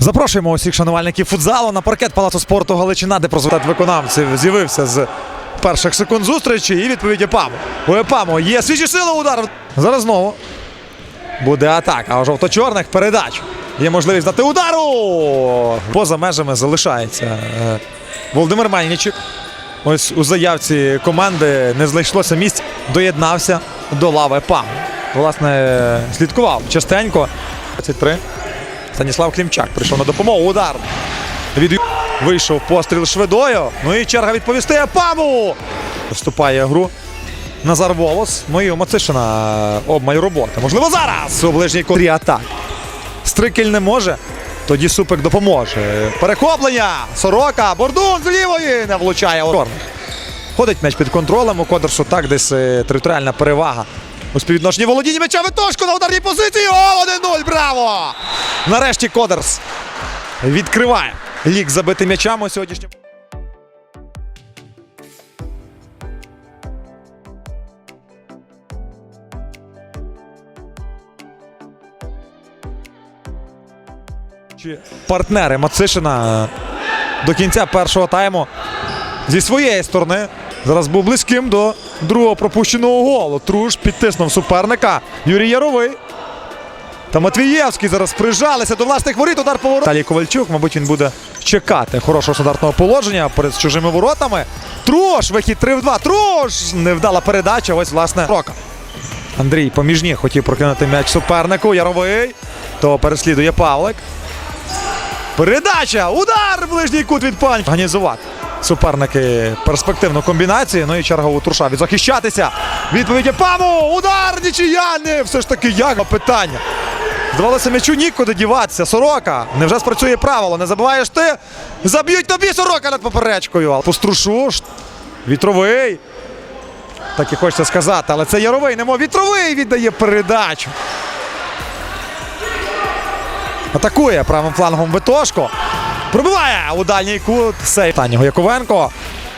Запрошуємо усіх шанувальників футзалу на паркет Палацу спорту Галичина, де прозвитат виконавців з'явився з перших секунд зустрічі і відповідь Епаму. У Епаму є свіжі сили удар. Зараз знову буде атака. А жовто-чорних передач. Є можливість дати удару. Поза межами залишається е, Володимир Мельничик. Ось у заявці команди не знайшлося місць, доєднався до лави ПАМ. Власне, слідкував частенько. 23. Станіслав Клімчак прийшов на допомогу. Удар. Від вийшов постріл швидою. Ну і черга відповісти ПАМу. Вступає гру. Назар Волос. Ну і у Мацишина обмаль роботи. Можливо, зараз у ближній котрі атак. Стрикель не може. Тоді Супик допоможе. Перехоплення. Сорока. Бордун з лівої не влучає у. Ходить м'яч під контролем. У Кодерсу так десь е, територіальна перевага. У співвідношенні володіння м'яча Витошко на ударній позиції. О, 1-0. Браво! Нарешті Кодерс відкриває лік забити м'ячами у сьогоднішньому. Партнери Мацишина до кінця першого тайму зі своєї сторони зараз був близьким до другого пропущеного голу. Труш підтиснув суперника. Юрій Яровий. Та Матвієвський зараз прижалися до власних воріт. Удар по воротах. Талій Ковальчук, мабуть, він буде чекати хорошого стандартного положення перед чужими воротами. Труш, вихід 3 в 2. Труш! Невдала передача. Ось, власне, рока. Андрій поміж ніг хотів прокинути м'яч супернику. Яровий. То переслідує Павлик. Передача! Удар! Ближній кут від пань. Організувати. Суперники перспективну комбінацію. Ну і черга у Труша відзахищатися. Відповідь Паму! Удар! Нічия! Не! Все ж таки як питання. Здавалося, м'ячу нікуди діватися. Сорока. Невже спрацює правило? Не забуваєш ти? Заб'ють тобі сорока над поперечкою. Але Пострушу. ш- Вітровий. Так і хочеться сказати, але це Яровий, немов вітровий віддає передачу. Атакує правим флангом Витошко. Пробиває у дальній кут. Сейв останнього Яковенко.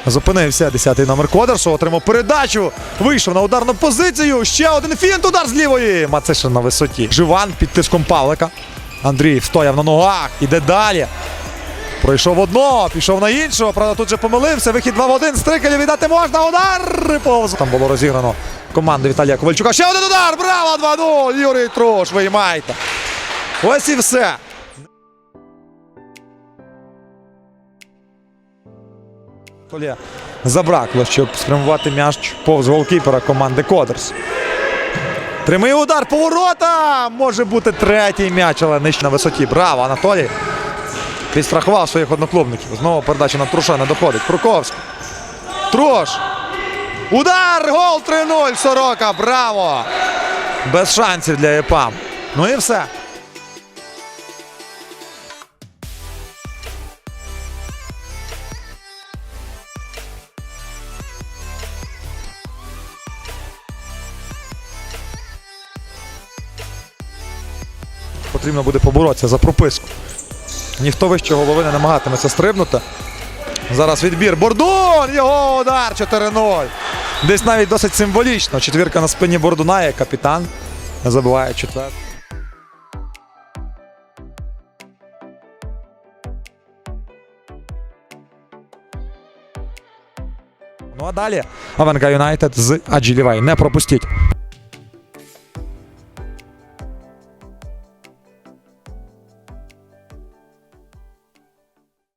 Зупинився 10-й номер Кодерсу. Отримав передачу. Вийшов на ударну позицію. Ще один фінт. Удар з лівої. Мацишин на висоті. Живан під тиском Павлика. Андрій встояв на ногах. Іде далі. Пройшов одного, пішов на іншого. Правда, тут же помилився. Вихід 2 в 1. Стрикелю віддати можна. Удар. Повз. Там було розіграно команду Віталія Ковальчука. Ще один удар. Браво! 2-0. Юрій Трош. Виймайте. Ось і все. Толі забракло, щоб спрямувати м'яч повз голкіпера команди Кодерс. Тримає удар по воротам! Може бути третій м'яч, але нижче на висоті. Браво, Анатолій. Підстрахував своїх одноклубників. Знову передача на Труша не доходить. Круковський. Трош. Удар! Гол 3-0. Сорока. Браво! Без шансів для ЕПАМ. Ну і все. Потрібно буде поборотися за прописку. Ніхто вище голови не намагатиметься стрибнути. Зараз відбір. Бордун! Його удар 4-0. Десь навіть досить символічно. Четвірка на спині Бордуна є капітан. Не забуває четвер. Ну а далі Авенга Юнайтед з Аджилівей. Не пропустіть.